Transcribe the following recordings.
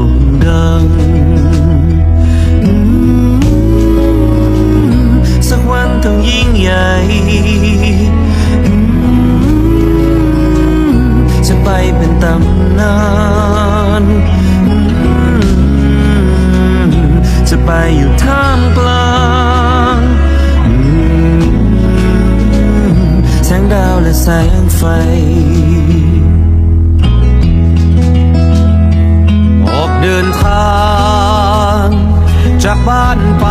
ด่งดัง สักวันต้องยิ่งใหญ่จะไปเป็นตำนานจะไปอยู่ท่ามกลางแสงดาวและแสงไฟ เดินทาง จากบ้านไป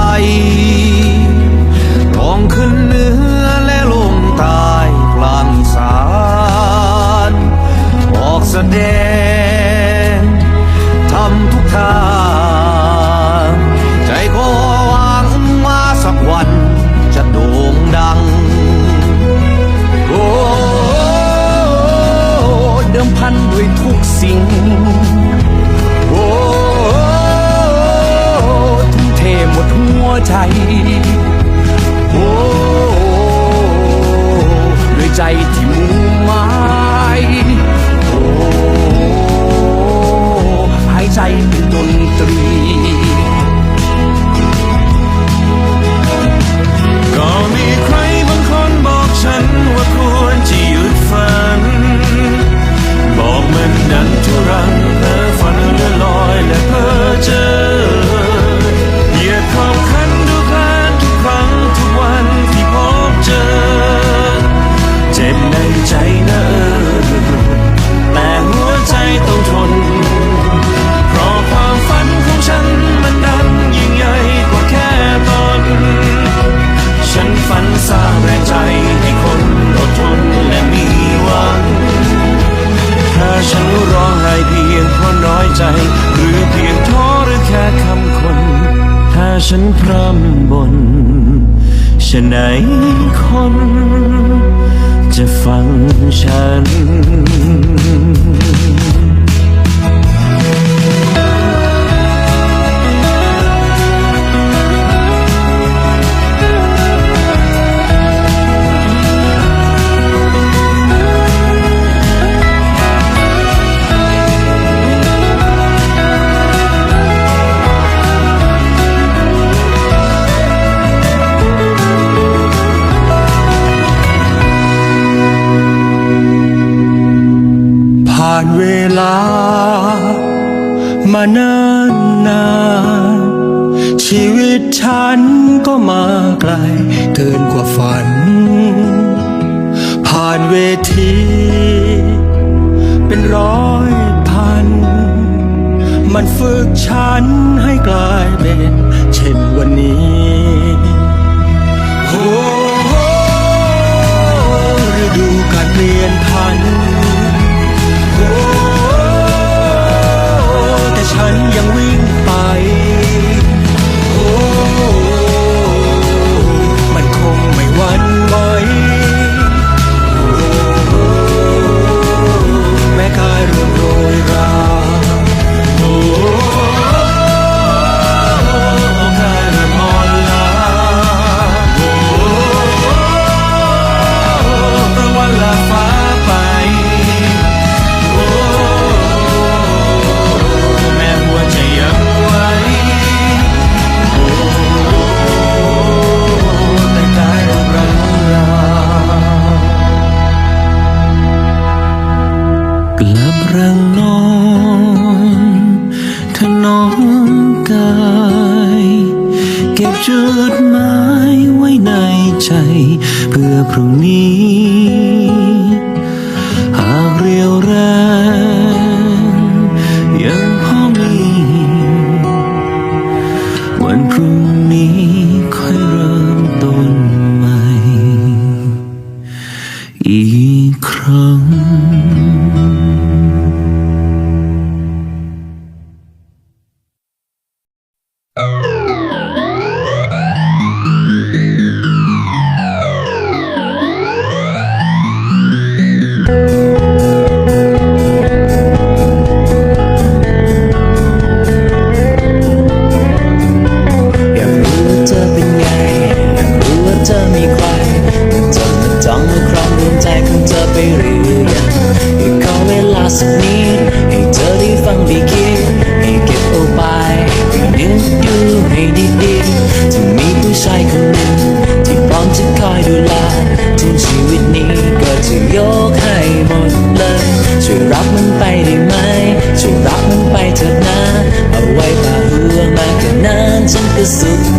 ใจที่ này ายเกินกว่าฝัน ผ่านเวที เป็นร้อยพัน มันฝึกฉันให้กลายเป็นเช่นวันนี้โอ้ฤดูการเปลี่ยนพันโอ้แต่ฉันยังวิ่งไป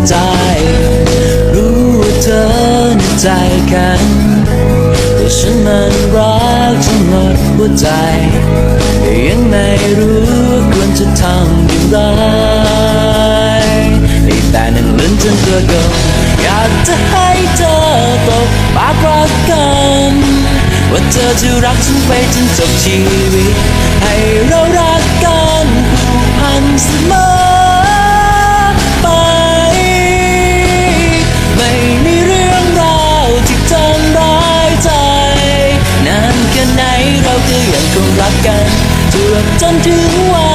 ใจ รู้ว่าเธอในใจกันแต่ฉันมันรักจนหมดหัวใจ ยังไม่รู้ควรจะทำอย่างไรแต่หนึ่งลุ้นจนตัวกลมอยากจะให้เธอตกปากรักกันว่าเธอจะรักฉันไปจนจบชีวิต ให้เรารักกันผูกพันเสมอ กันจวบจนถึงวัน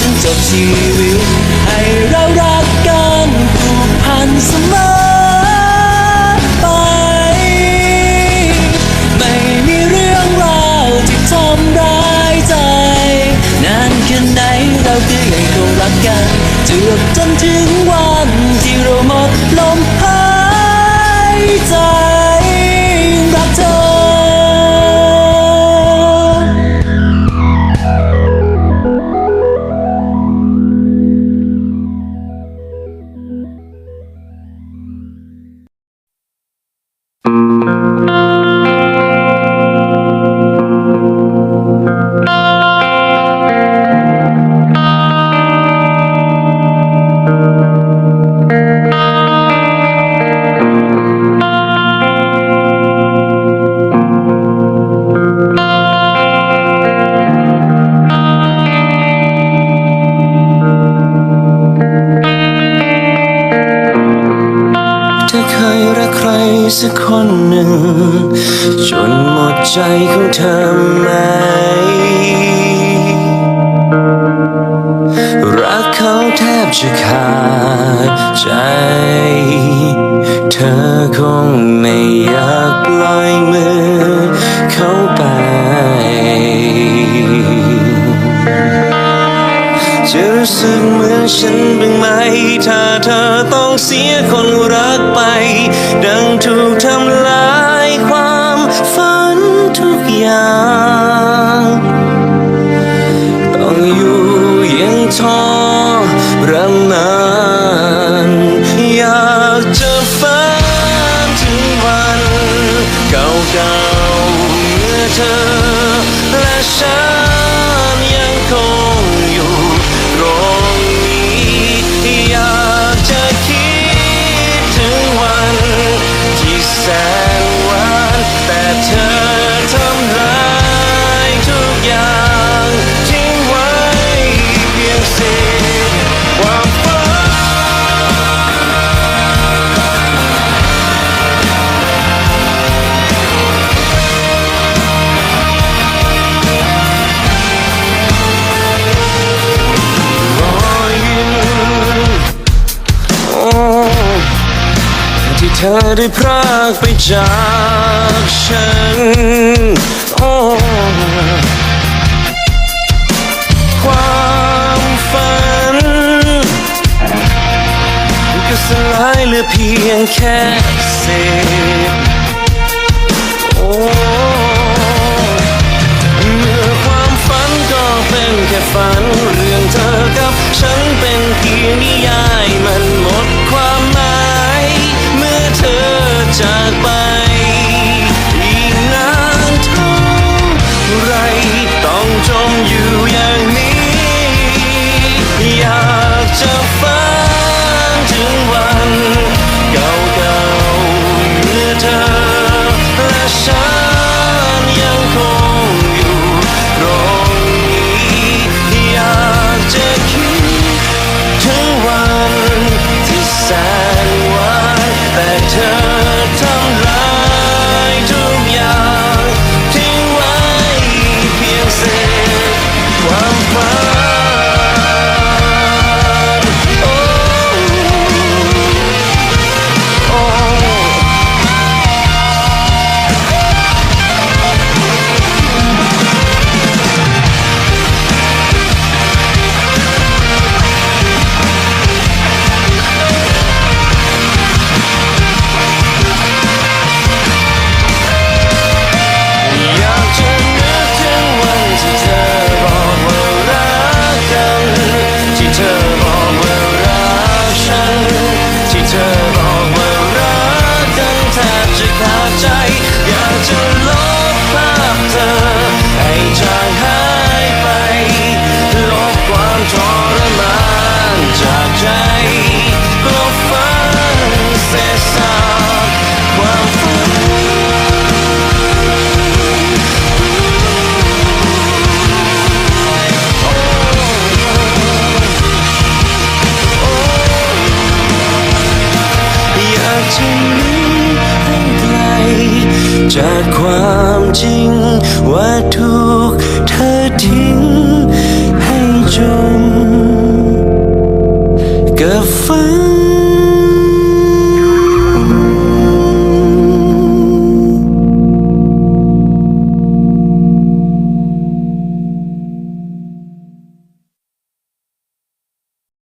จนจบชีวิต ให้เรารักกันผูกพันเสมอไป ไม่มีเรื่องราวที่ทำร้ายใจ นานแค่ไหนเราก็ยังคงรักกันจวบจนถึง สักคนหนึ่ง จนหมดใจของเธอไหม รักเขาแทบจะขาดใจ เธอคงไม่อยากปล่อยมือเขาไปจะรู้สึกเหมือน ฉันบ้างไหม ถ้าเธอต้องเสียคนรักไป ดังถูกทำลายความฝันทุกอย่าง ต้องอยู่ยังท้อรำนานอยากจะฝันถึงวัน เก่าๆเมื่อเธอและฉัน ธอได้พรากไปจากฉัน โอ้ความฝัน ก็สลายเหลือเพียงแค่เศษโอ้เมื่อความฝันก็เป็นแค่ฝันเรื่องเธอ ใ